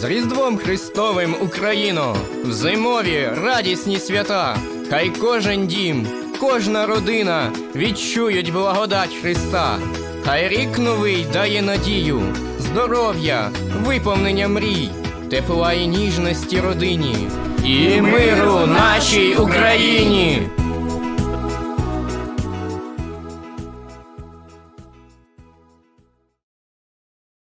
З Різдвом Христовим Україно, в зимові радісні свята, хай кожен дім, кожна родина відчують благодать Христа. Хай рік новий дає надію, здоров'я, виповнення мрій, тепла і ніжності родині, і миру нашій Україні.